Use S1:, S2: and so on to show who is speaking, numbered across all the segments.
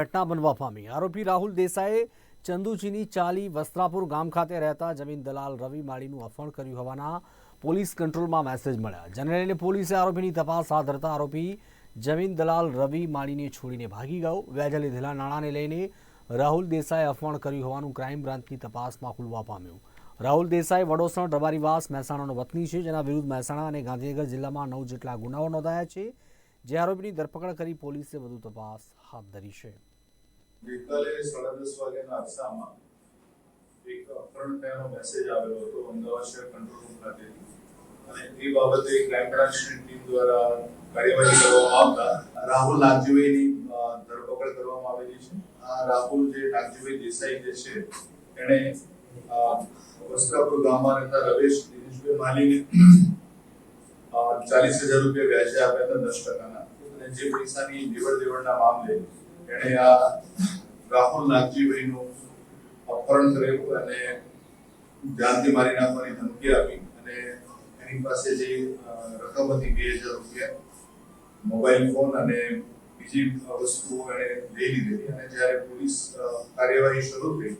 S1: ઘટના બનવા પામી. આરોપી રાહુલ દેસાઈએ ચંદુજીની ચાલી વસ્ત્રાપુર ગામ ખાતે રહેતા જમીન દલાલ રવિ માળીનું અફણ કર્યું હોવાના પોલીસ કંટ્રોલમાં મેસેજ મળ્યા. જેને લઈને પોલીસે આરોપીની તપાસ હાથ ધરતા આરોપી જમીન દલાલ રવિ માળીને છોડીને ભાગી ગયો. વ્યાજે લીધેલા નાણાંને લઈને રાહુલ દેસાઈએ અફવણ કર્યું હોવાનું ક્રાઇમ બ્રાન્ચની તપાસમાં ખુલવા પામ્યું. રાહુલ દેસાઈ વડોસણ રબારીવાસ મહેસાણાનો વતની છે. જેના વિરુદ્ધ મહેસાણા અને ગાંધીનગર જિલ્લામાં નવ જેટલા ગુનાઓ નોંધાયા છે. જે આરોપીની ધરપકડ કરી પોલીસે વધુ તપાસ હાથ ધરી છે.
S2: ગઈકાલે સાડા દસ વાગ્યાના અરસામાં એક અપહરણ થયાનો મેસેજ આવેલો હતો અમદાવાદ શહેર કંટ્રોલ રૂમ ખાતેથી. અને એ બાબતે ક્રાઇમ બ્રાન્ચની ટીમ દ્વારા કાર્યવાહી કરવામાં આવતા રાહુલ નાગજીભાઈની ધરપકડ કરવામાં આવેલી છે. આ રાહુલ જે નાગજીભાઈ દેસાઈ જે છે અ, વસ્ત્રાપુર ગામમાં રહેતા રવેશ દિનેશભાઈ માલીને ચાલીસ હજાર રૂપિયા વ્યાજે આપ્યા હતા દસ ટકાના. અને જે પૈસાની દેવડ દેવડના મામલે એણે આ રાહુલ નાગજીભાઈનું અપહરણ કરેલું અને જાનથી મારી નાખવાની ધમકી આપી અને એની પાસે જે રકમ હતી બે હજાર રૂપિયા, મોબાઈલ ફોન અને બીજી વસ્તુઓ એણે લઈ લીધેલી અને જ્યારે પોલીસ કાર્યવાહી શરૂ થઈ,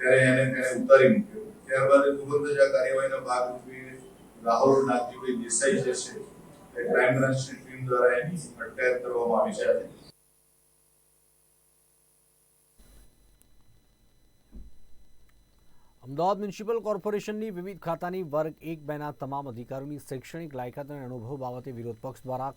S2: ત્યારે એને તેને ઉતારી મૂક્યો. ત્યારબાદ તુરંત જ આ કાર્યવાહીના ભાગરૂપે રાહુલ નાગજીભાઈ દેસાઈ જે છે, એ ક્રાઇમ બ્રાન્ચની ટીમ દ્વારા એની અટકાયત કરવામાં આવી છે.
S1: અમદાવાદ મ્યુનિસિપલ કોર્પોરેશનની વિવિધ ખાતાની વર્ગ એક બેના તમામ અધિકારીઓની શૈક્ષણિક લાયકાત અને અનુભવ બાબતે વિરોધ પક્ષ દ્વારા